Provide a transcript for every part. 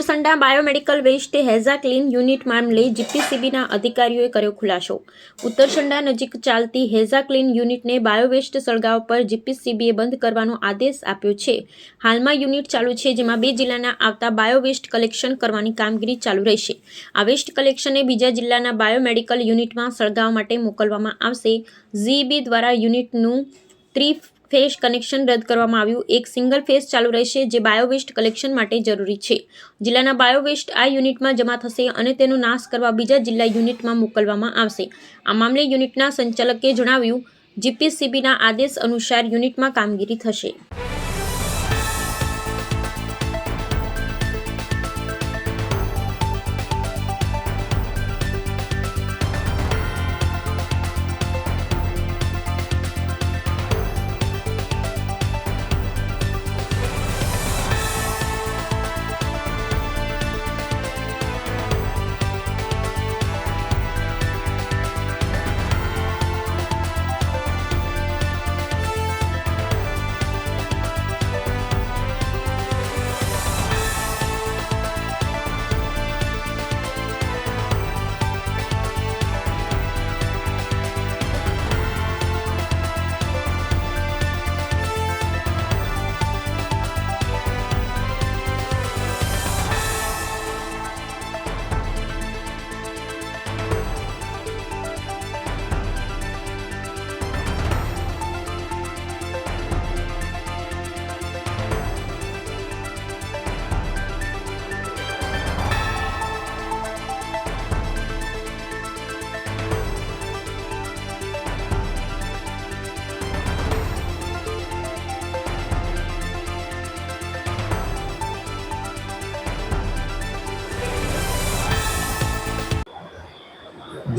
Uttarsanda biomedical waste હેઝા clean unit મામલે જીપીસીબીના અધિકારીઓએ કર્યો ખુલાસો. ઉત્તરસંડા નજીક ચાલતી હેઝા ક્લીન યુનિટને બાયોવેસ્ટ સળગાવ પર જીપીસીબીએ બંધ કરવાનો આદેશ આપ્યો છે. હાલમાં યુનિટ ચાલુ છે જેમાં બે જિલ્લાના આવતા બાયોવેસ્ટ કલેક્શન કરવાની કામગીરી ચાલુ રહેશે. આ વેસ્ટ કલેક્શનને બીજા જિલ્લાના બાયોમેડિકલ યુનિટમાં સળગાવવા માટે મોકલવામાં આવશે. ઝીબી દ્વારા યુનિટનું ત્રી ફેઝ કનેક્શન રદ કરવામાં આવ્યું. એક સિંગલ ફેઝ ચાલુ રહેશે જે બાયોવેસ્ટ કલેક્શન માટે જરૂરી છે. જિલ્લાના બાયોવેસ્ટ આ યુનિટમાં જમા થશે અને તેનો નાશ કરવા બીજા જિલ્લા યુનિટમાં મોકલવામાં આવશે. આ મામલે યુનિટના સંચાલકે જણાવ્યું, જીપીસીબીના આદેશ અનુસાર યુનિટમાં કામગીરી થશે.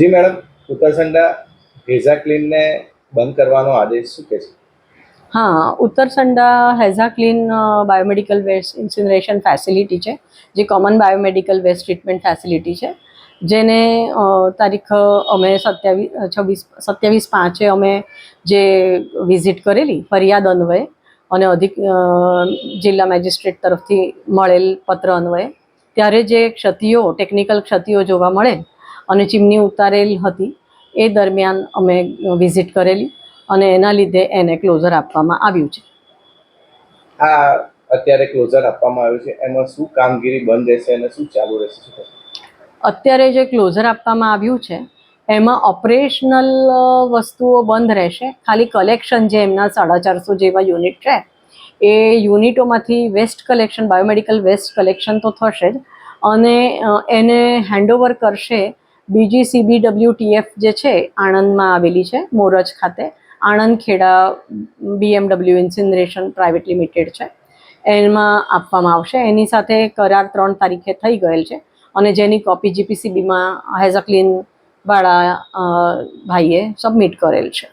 જી મેડમ ઉત્તરસંડા હેઝા ક્લીનને બંધ કરવાનો આદેશ શું છે? હા Uttarsanda હેઝા clean biomedical waste incineration facility છે, જે common biomedical waste treatment facility છે, જેને તારીખ અમે સત્યાવીસ છવ્વીસ, સત્યાવીસ પાંચે અમે જે વિઝિટ કરેલી, ફરિયાદ અન્વયે, અને અધિક જિલ્લા મેજિસ્ટ્રેટ તરફથી મળેલ પત્ર અન્વયે, ત્યારે જે ક્ષતિઓ, ટેકનિકલ ક્ષતિઓ જોવા મળે અને ચીમની ઉતારેલ હતી. એ દરમિયાન અમે વિઝિટ કરેલી અને એના લીધે એને ક્લોઝર આપવામાં આવ્યું છે. આ અત્યારે ક્લોઝર આપવામાં આવ્યું છે. એમાં શું કામગીરી બંધ રહેશે અને શું ચાલુ રહેશે? અત્યારે જે ક્લોઝર આપવામાં આવ્યું છે એમાં ઓપરેશનલ વસ્તુઓ બંધ રહેશે. ખાલી કલેક્શન જે એમના સાડા ચારસો જેવા યુનિટ છે એ યુનિટોમાંથી waste collection biomedical waste collection તો થશે જ. અને એને હેન્ડઓવર કરશે બીજી સીબીડબ્લ્યુટીએફ જે છે આણંદમાં આવેલી છે મોરજ ખાતે. Anand Kheda BMW incineration private limited છે. એમાં આપવામાં આવશે. એની સાથે કરાર ત્રણ તારીખે થઈ ગયેલ છે. અને જેની કોપી જીપીસીબીમાં હેઝ અ ક્લીન વાળા ભાઈએ સબમિટ કરેલ છે.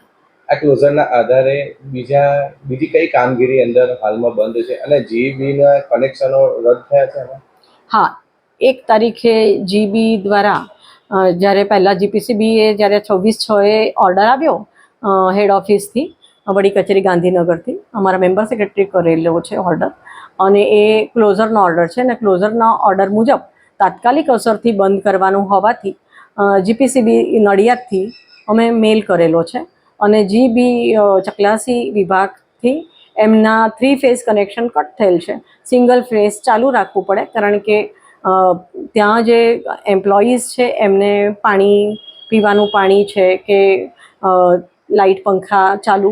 આ ક્લોઝરના આધારે બીજા બીજી કઈ કામગીરી અંદર હાલમાં બંધ છે? અને જીબીના કનેક્શનો રદ થયા છે હા. એક તારીખે જીબી દ્વારા જ્યારે પહેલાં જીપીસીબીએ જ્યારે છવ્વીસ છ એ ઓર્ડર આવ્યો હેડ ઓફિસથી વડી કચેરી ગાંધીનગરથી, અમારા મેમ્બર સેક્રેટરી કરેલો છે ઓર્ડર અને એ ક્લોઝરનો ઓર્ડર છે અને ક્લોઝરના ઓર્ડર મુજબ તાત્કાલિક અસરથી બંધ કરવાનું હોવાથી જીપીસીબી નડિયાદથી અમે મેલ કરેલો છે. અને જીબી ચકલાસી વિભાગથી એમના થ્રી ફેઝ કનેક્શન કટ થયેલ છે. સિંગલ ફેઝ ચાલુ રાખવું પડે, કારણ કે ત્યાં જે એમ્પ્લોઈઝ છે એમને પાણી પીવાનું પાણી છે કે લાઇટ પંખા ચાલુ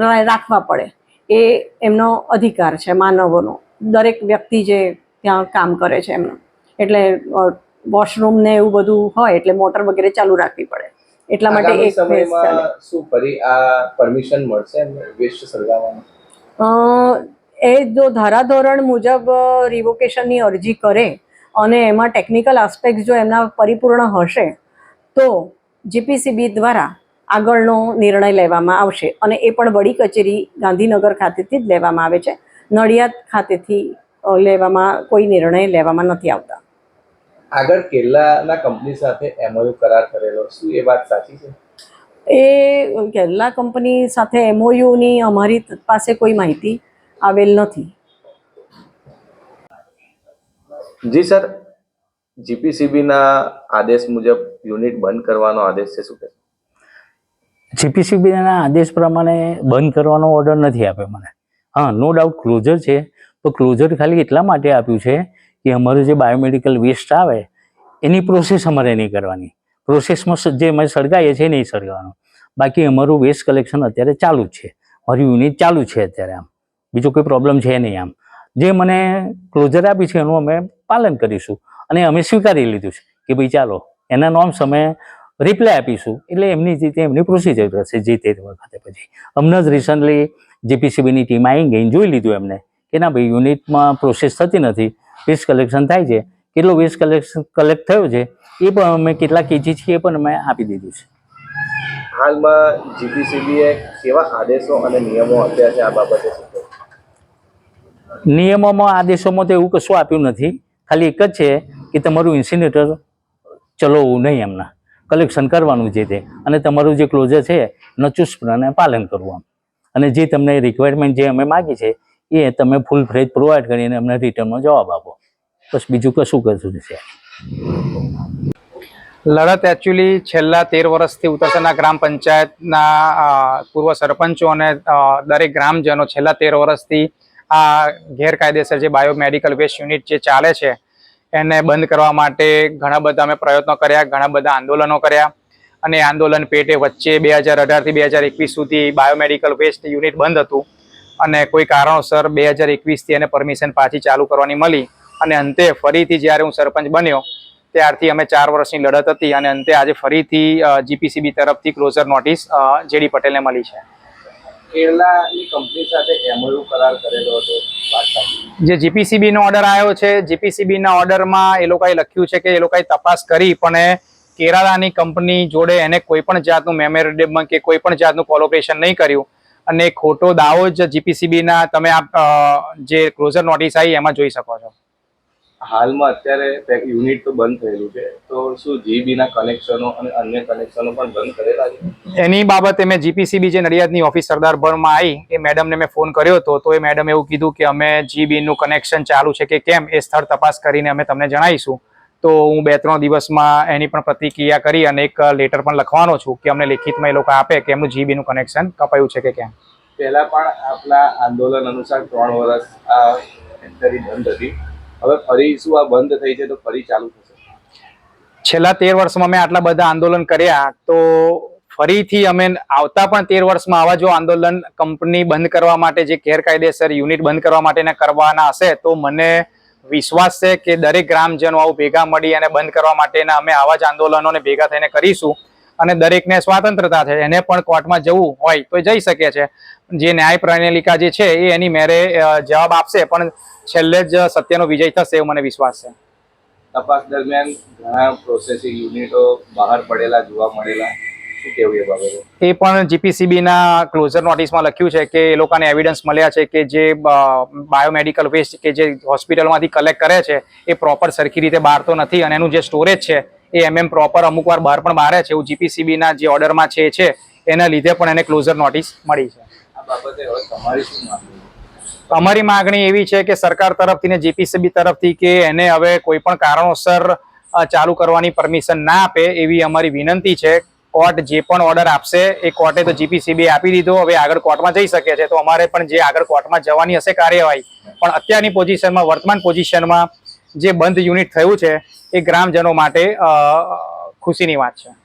રાખવા પડે એ એમનો અધિકાર છે માનવોનો. દરેક વ્યક્તિ જે ત્યાં કામ કરે છે એમનો. એટલે વોશરૂમ ને એવું બધું હોય એટલે મોટર વગેરે ચાલુ રાખવી પડે. એટલા માટે એક સમયમાં શું ફરી આ પરમિશન મળશે વેસ્ટ સળગાવવાનું એ જો ધારાધોરણ મુજબ રિવોકેશનની અરજી કરે અને એમાં ટેકનિકલ આસ્પેક્ટ જો એમના પરિપૂર્ણ હશે તો જીપીસીબી દ્વારા આગળનો નિર્ણય લેવામાં આવશે અને એ પણ વડી કચેરી ગાંધીનગર ખાતેથી જ લેવામાં આવે છે. નડિયાદ ખાતેથી લેવામાં કોઈ નિર્ણય લેવામાં નથી આવતા. આગળ કેરલાના કંપની સાથે એમઓયુ કરાર કરેલો શું એ વાત સાચી છે? એ કેરલા કંપની સાથે એમઓયુની અમારી પાસે કોઈ માહિતી આવેલ નથી. જી, સર. જીપીસીબીના આદેશ મુજબ યુનિટ બંધ કરવાનો આદેશ છે, શું જીપીસીબીના આદેશ પ્રમાણે બંધ કરવાનો ઓર્ડર નથી આપ્યો મને. હા નો ડાઉટ ક્લોઝર છે. તો ક્લોઝર ખાલી એટલા માટે આપ્યું છે કે અમારું જે બાયોમેડિકલ વેસ્ટ આવે, એની પ્રોસેસ અમારે નહીં કરવાની. પ્રોસેસમાં જે અમે સળગાવીએ છીએ નહીં સળગાવવાનું. બાકી અમારું વેસ્ટ કલેક્શન અત્યારે ચાલુ જ છે. મારું યુનિટ ચાલુ છે અત્યારે આમ. બીજો કોઈ પ્રોબ્લેમ છે નહીં આમ. જે મને ક્લોઝર આપી છે એનું અમે પાલન કરીશું. અને અમે સ્વીકારી લીધું છે કે ભાઈ ચાલો, એના નોર્મ્સ અમે રિપ્લાય આપીશું. એટલે એમની રીતે એમની પ્રોસિજર રહેશે જે તે વખતે પછી. હમણાં જ રિસન્ટલી જેપીસીબીની ટીમ આવી ગઈ જોઈ લીધું એમને કે ના ભાઈ યુનિટમાં પ્રોસેસ થતી નથી વેસ્ટ કલેક્શન થાય છે. કેટલો વેસ્ટ કલેક્શન કલેક્ટ થયો છે, એ પણ અમે કેટલા કેજી છીએ એ પણ અમે આપી દીધું છે. હાલમાં જીપીસીબીએ કેવા આદેશો અને નિયમો આપ્યા છે આ બાબતે? નિયમોમાં, આદેશોમાં તો એવું કશું આપ્યું નથી. ખાલી એક જ છે કે તમારું ઇન્સિનેટર ચલાવવું નહીં એમના. કલેક્શન કરવાનું જે તે. અને તમારું જે ક્લોઝર છે, એનું ચુસ્તપણે પાલન કરવું અને જે તમને રિક્વાયરમેન્ટ જે અમે માગી છે, એ તમે ફૂલ ફ્રેજ પ્રોવાઈડ કરીને અમને રિટર્નનો જવાબ આપો. બસ બીજું કશું કશું છે લડત એકચ્યુઅલી છેલ્લા તેર વર્ષથી ઉત્તરસરના ગ્રામ પંચાયતના પૂર્વ સરપંચો અને દરેક ગ્રામજનો છેલ્લા તેર વર્ષથી આ ગેરકાયદેસર જે બાયોમેડિકલ વેસ્ટ યુનિટ જે ચાલે છે, એને બંધ કરવા માટે ઘણા બધા અમે પ્રયત્નો કર્યા, ઘણા બધા આંદોલનો કર્યા. અને આંદોલન પેટે વચ્ચે બે હજાર અઢારથી બે હજાર એકવીસ સુધી બાયોમેડિકલ વેસ્ટ યુનિટ બંધ હતું. અને કોઈ કારણોસર બે હજાર એકવીસથી એને પરમિશન પાછી ચાલુ કરવાની મળી. અને અંતે ફરીથી જ્યારે હું સરપંચ બન્યો, ત્યારથી અમે ચાર વર્ષની લડત હતી અને અંતે આજે ફરીથી જીપીસીબી તરફથી ક્લોઝર નોટિસ જેડી પટેલને મળી છે. કેરલાની કંપની સાથે એમઓયુ કરેલો હતો જે જીપીસીબી નો ઓર્ડર આવ્યો છે જીપીસીબી ના ઓર્ડરમાં એ લોકોએ લખ્યું છે કે એ લોકોએ તપાસ કરી, પણ કેરાલાની કંપની જોડે એને કોઈ પણ જાતનું મેમોરેન્ડમ કે કોઈ પણ જાતનું કોલોપરેશન નહીં કર્યું. અને ખોટો દાવો જ જીપીસીબી ના તમે આ જે ક્લોઝર નોટિસ આવી એમાં જોઈ શકો છો. હાલમાં અત્યારે યુનિટ તો બંધ થયેલું છે. તો શું જીબીના કનેક્શનો અને અન્ય કનેક્શનો પણ બંધ કરેલા છે? એની બાબતે મેં જીપીસીબી જે નડિયાદની ઓફિસ સરદાર ભરમાં આવી એ મેડમને મેં ફોન કર્યો હતો. તો એ મેડમ એવું કીધું કે અમે જીબી નું કનેક્શન ચાલુ છે કે કેમ? એ સ્થળ તપાસ કરીને અમે તમને જણાવીશું. તો હું બે ત્રણ દિવસમાં એની પણ પ્રતિક્રિયા કરી અને એક લેટર પણ લખવાનો છું કે અમને લેખિતમાં એ લોકો આપે કે એમનું જીબી નું કનેક્શન કપાયું છે કે કેમ. પહેલા પણ આપણા આંદોલન અનુસાર ત્રણ વર્ષ આ બંધ હતી. હવે ફરી શું આ બંધ થઈ છે તો ફરી ચાલુ થશે. છેલ્લા તેર વર્ષમાં મેં આટલા બધા આંદોલન કર્યા તો ફરીથી અમે આવતા પણ તેર વર્ષમાં આવા જો આંદોલન કંપની બંધ કરવા માટે જે ગેરકાયદેસર યુનિટ બંધ કરવા માટેના કરવાના હશે તો મને વિશ્વાસ છે કે દરેક ગ્રામજનો આવું ભેગા મળી અને બંધ કરવા માટેના અમે આવા જ આંદોલનોને ભેગા થઈને કરીશું અને દરેકને સ્વાતંત્રતા છે એને પણ કોર્ટમાં જવું હોય તો જઈ શકે છે. જે ન્યાય પ્રણાલિકા જે છે એ એની મેરે જવાબ આપશે પણ છેલ્લે જ સત્યનો વિજય થશે એવો મને વિશ્વાસ છે. તપાસ દરમિયાન ઘણા પ્રોસેસિંગ યુનિટો બહાર પડેલા જોવા મળેલા. એ પણ જીપીસીબીના ક્લોઝર નોટિસમાં લખ્યું છે કે એ લોકોને એવિડન્સ મળ્યા છે કે જે બાયોમેડિકલ વેસ્ટ કે જે હોસ્પિટલમાંથી કલેક્ટ કરે છે એ પ્રોપર સરખી રીતે બહાર તો નથી અને એનું જે સ્ટોરેજ છે એ એમએમ પ્રોપર અમુક વાર બહાર પણ બહાર છે. એવું જીપીસીબીના જે ઓર્ડરમાં છે છે એના લીધે પણ એને ક્લોઝર નોટિસ મળી છે. અમારી માગણી એવી છે કે સરકાર તરફથી ને જીપીસીબી તરફથી કે એને હવે કોઈ પણ કારણોસર ચાલુ કરવાની પરમિશન ના આપે એવી અમારી વિનંતી છે. કોર્ટ જે પણ ઓર્ડર આપશે, એ કોર્ટે તો જીપીસીબી આપી દીધો. હવે આગળ કોર્ટમાં જઈ શકે છે. તો અમારે પણ જે આગળ કોર્ટમાં જવાની હશે કાર્યવાહી, પણ અત્યારની પોઝિશનમાં, વર્તમાન પોઝિશનમાં જે બંધ યુનિટ થયું છે, એ ગ્રામજનો માટે ખુશીની વાત છે.